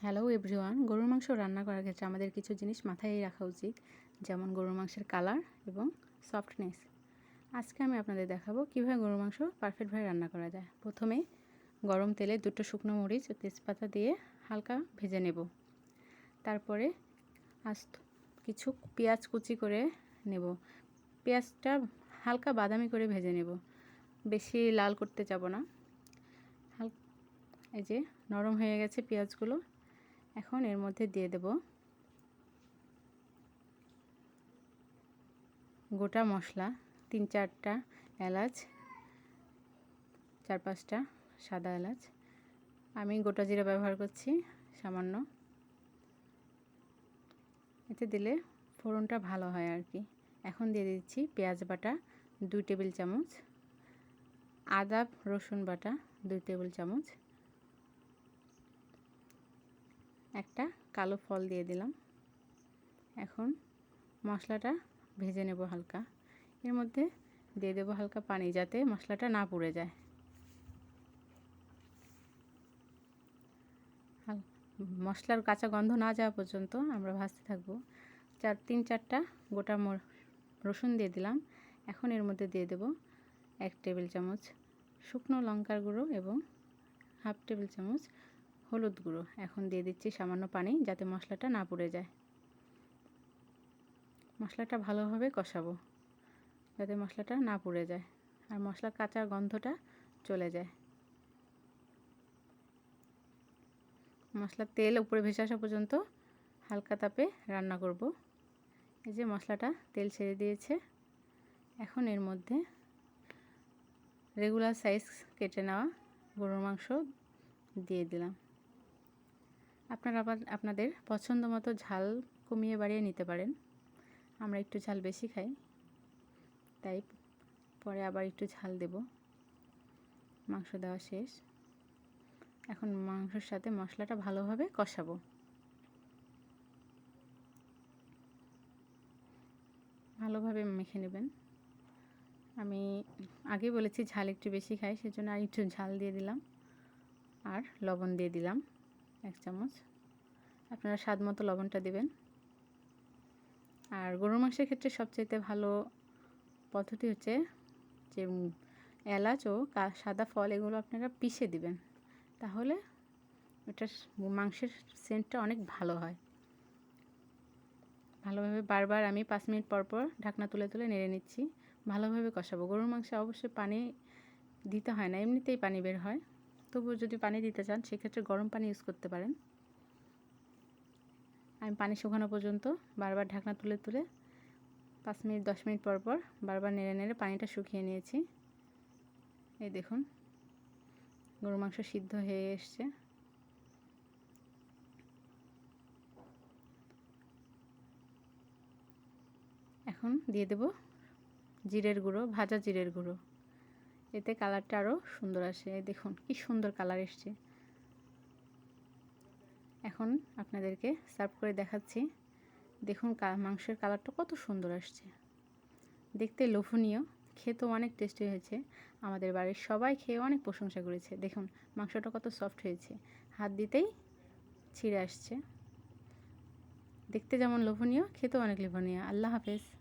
Hello everyone গরুর মাংস রান্না করার ক্ষেত্রে আমাদের কিছু জিনিস মাথায় রাখা উচিত, যেমন গরুর মাংসের কালার এবং সফটনেস আজকে আমি আপনাদের দেখাবো কীভাবে গরুর মাংস পারফেক্টভাবে রান্না করা যায়। প্রথমে গরম তেলে দুটো শুকনো মরিচ ও তেজপাতা দিয়ে হালকা ভেজে নেব। তারপরে আস্ত কিছু পেঁয়াজ কুচি করে নেব। পেঁয়াজটা হালকা বাদামি করে ভেজে নেব। বেশি লাল করতে যাব না। হাল এই যে নরম হয়ে গেছে পেঁয়াজগুলো। এখন এর মধ্যে দিয়ে দেব গোটা মশলা, তিন চারটা এলাচ, চার পাঁচটা সাদা এলাচ। আমি গোটা জিরা ব্যবহার করছি, সামান্য। এতে দিলে ফোড়নটা ভালো হয় আর কি। এখন দিয়ে দিচ্ছি পেঁয়াজ বাটা দুই টেবিল চামচ, আদা রসুন বাটা দুই টেবিল চামচ। একটা কালো ফল দিয়ে দিলাম। এখন মশলাটা ভেজে নেব হালকা। এর মধ্যে দিয়ে দেবো হালকা পানি যাতে মশলাটা না পুড়ে যায়। মশলার কাঁচা গন্ধ না যাওয়া পর্যন্ত আমরা ভাজতে থাকব। চার, তিন, চারটা গোটা রসুন দিয়ে দিলাম। এখন এর মধ্যে দিয়ে দেব এক টেবিল চামচ শুকনো লঙ্কার গুঁড়ো এবং হাফ টেবিল চামচ হলুদ গুঁড়ো। এখন দিয়ে দিচ্ছি সামান্য পানি যাতে মশলাটা না পুড়ে যায়। মশলাটা ভালোভাবে কষাবো, যাতে মশলাটা না পুড়ে যায় আর মশলার কাঁচা গন্ধটা চলে যায়। মশলার তেল উপরে ভেসে আসা পর্যন্ত হালকা তাপে রান্না করব। এই যে মশলাটা তেল ছেড়ে দিয়েছে, এখন এর মধ্যে রেগুলার সাইজ কেটে নেওয়া গরুর মাংস দিয়ে দিলাম। আপনারা আবার আপনাদের পছন্দ মতো ঝাল কমিয়ে বাড়িয়ে নিতে পারেন। আমরা একটু ঝাল বেশি খাই। তাই পরে আবার একটু ঝাল দেব। মাংস দেওয়া শেষ। এখন মাংসর সাথে মশলাটা ভালোভাবে কষাবো। ভালোভাবে মেখে নেবেন। আমি আগে বলেছি ঝাল একটু বেশি খাই, সেজন্য আর একটু ঝাল দিয়ে দিলাম। আর লবণ দিয়ে দিলাম। এক চামচ। আপনারা স্বাদ মতো লবণটা দেবেন। আর গরুর মাংসের ক্ষেত্রে সবচেয়ে ভালো পদ্ধতি হচ্ছে যে এলাচ ও সাদা ফল এগুলো আপনারা পিষে দিবেন। তাহলে এটা মাংসের সেন্টটা অনেক ভালো হয়। ভালোভাবে বারবার আমি পাঁচ মিনিট পর পর ঢাকনা তুলে তুলে নেড়ে নিচ্ছি। ভালোভাবে কষাবো। গরুর মাংসে অবশ্যই পানি দিতে হয় না, এমনিতেই পানি বের হয়। তবুও যদি পানি দিতে চান, সেক্ষেত্রে গরম পানি ইউজ করতে পারেন। আমি পানি শুকানো পর্যন্ত বারবার ঢাকনা তুলে তুলে পাঁচ মিনিট, দশ মিনিট পর পর বারবার নেড়ে নেড়ে পানিটা শুকিয়ে নিয়েছি। এই দেখুন গরু মাংস সিদ্ধ হয়ে এসছে। এখন দিয়ে দেব জিরের গুঁড়ো, ভাজা জিরের গুঁড়ো। এতে কালারটা আরও সুন্দর আসে। দেখুন, কি সুন্দর কালার এসছে। এখন আপনাদেরকে সার্ভ করে দেখাচ্ছি। দেখুন মাংসের কালারটা কত সুন্দর আসছে। দেখতে লোভনীয়, খেতেও অনেক টেস্টি হয়েছে। আমাদের বাড়ির সবাই খেয়ে অনেক প্রশংসা করেছে। দেখুন, মাংসটা কত সফট হয়েছে। হাত দিতেই ছিঁড়ে আসছে। দেখতে যেমন লোভনীয়, খেতেও অনেক লোভনীয়। আল্লাহ হাফেজ।